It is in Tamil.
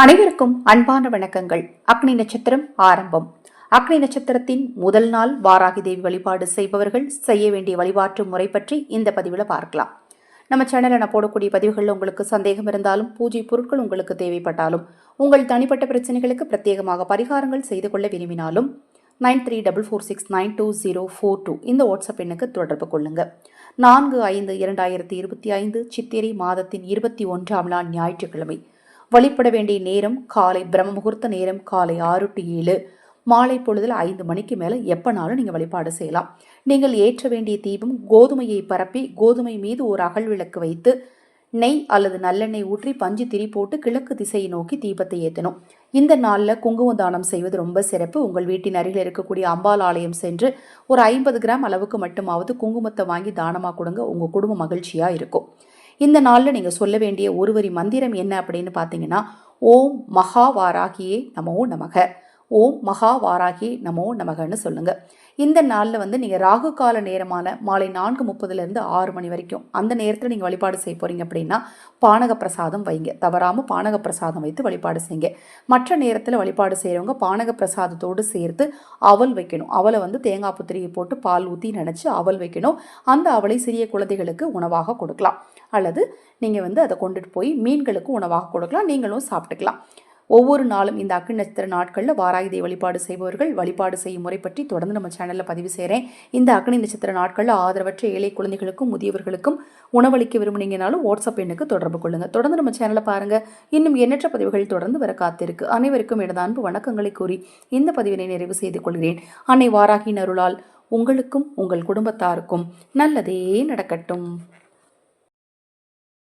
அனைவருக்கும் அன்பான வணக்கங்கள். அக்னி நட்சத்திரம் ஆரம்பம். அக்னி நட்சத்திரத்தின் முதல் நாள் வாராகி தேவி வழிபாடு செய்பவர்கள் செய்ய வேண்டிய வழிபாட்டு முறை பற்றி இந்த பதிவில் பார்க்கலாம். நம்ம சேனலில் நான் போடக்கூடிய பதிவுகளில் உங்களுக்கு சந்தேகம் இருந்தாலும் பூஜை பொருட்கள் உங்களுக்கு தேவைப்பட்டாலும் உங்கள் தனிப்பட்ட பிரச்சனைகளுக்கு பிரத்யேகமாக பரிகாரங்கள் செய்து கொள்ள விரும்பினாலும் nine three double four six nine two zero four two இந்த வாட்ஸ்அப் எண்ணுக்கு தொடர்பு கொள்ளுங்க. நான்கு ஐந்து இரண்டாயிரத்தி இருபத்தி ஐந்து சித்திரை மாதத்தின் இருபத்தி ஒன்றாம் நாள் ஞாயிற்றுக்கிழமை. வழிபட வேண்டிய நேரம் காலை பிரம்ம முகூர்த்த நேரம் காலை ஆறு டு ஏழு. மாலை பொழுதில் ஐந்து மணிக்கு மேலே எப்போனாலும் நீங்கள் வழிபாடு செய்யலாம். நீங்கள் ஏற்ற வேண்டிய தீபம் கோதுமையை பரப்பி கோதுமை மீது ஒரு அகல் விளக்கு வைத்து நெய் அல்லது நல்லெண்ணெய் ஊற்றி பஞ்சு திரி போட்டு கிழக்கு திசையை நோக்கி தீபத்தை ஏற்றணும் இந்த நாளில் குங்கும தானம் செய்வது ரொம்ப சிறப்பு. உங்கள் வீட்டின் அருகில் இருக்கக்கூடிய அம்பாள் ஆலயம் சென்று ஒரு ஐம்பது கிராம் அளவுக்கு மட்டுமாவது குங்குமத்தை வாங்கி தானமாக கொடுங்க. உங்கள் குடும்பம் மகிழ்ச்சியாக இருக்கும். இந்த நாளில் நீங்கள் சொல்ல வேண்டிய ஒரு வரி மந்திரம் என்ன அப்படின்னு பார்த்தீங்கன்னா ஓம் மகா வாராகியே நமோ நமக. ஓம் மகா நமோ நமகன்னு சொல்லுங்கள் இந்த நாளில் வந்து நீங்கள் ராகு கால நேரமான மாலை நான்கு முப்பதுலேருந்து ஆறு மணி வரைக்கும் அந்த நேரத்தில் நீங்கள் வழிபாடு செய்ய போகிறீங்க அப்படின்னா பானக பிரசாதம் வைங்க. தவறாமல் பானக பிரசாதம் வைத்து வழிபாடு செய்யுங்க மற்ற நேரத்தில் வழிபாடு செய்கிறவங்க பானக பிரசாதத்தோடு சேர்த்து அவல் வைக்கணும். அவலை வந்து தேங்காய் புத்திரியை போட்டு பால் ஊற்றி நினச்சி அவல் வைக்கணும். அந்த அவலை சிறிய குழந்தைகளுக்கு உணவாக கொடுக்கலாம். அல்லது நீங்கள் வந்து அதை கொண்டுட்டு போய் மீன்களுக்கு உணவாக கொடுக்கலாம். நீங்களும் சாப்பிட்டுக்கலாம். ஒவ்வொரு நாளும் இந்த அக்னி நட்சத்திர நாட்களில் வாராயுதை வழிபாடு செய்பவர்கள் வழிபாடு செய்யும் முறை பற்றி தொடர்ந்து நம்ம சேனலில் பதிவு செய்கிறேன் இந்த அக்னி நட்சத்திர நாட்களில் ஆதரவற்ற ஏழை குழந்தைகளுக்கும் முதியவர்களுக்கும் உணவளிக்க விரும்புனீங்கனாலும் வாட்ஸ்அப் எண்ணுக்கு தொடர்பு கொள்ளுங்கள் தொடர்ந்து நம்ம சேனலை பாருங்கள் இன்னும் எண்ணற்ற பதிவுகள் தொடர்ந்து வர காத்திருக்கு. அனைவருக்கும் எனது அன்பு வணக்கங்களை கூறி இந்த பதிவினை நிறைவு செய்து கொள்கிறேன். அன்னை வாராகியின் அருளால் உங்களுக்கும் உங்கள் குடும்பத்தாருக்கும் நல்லதே நடக்கட்டும்.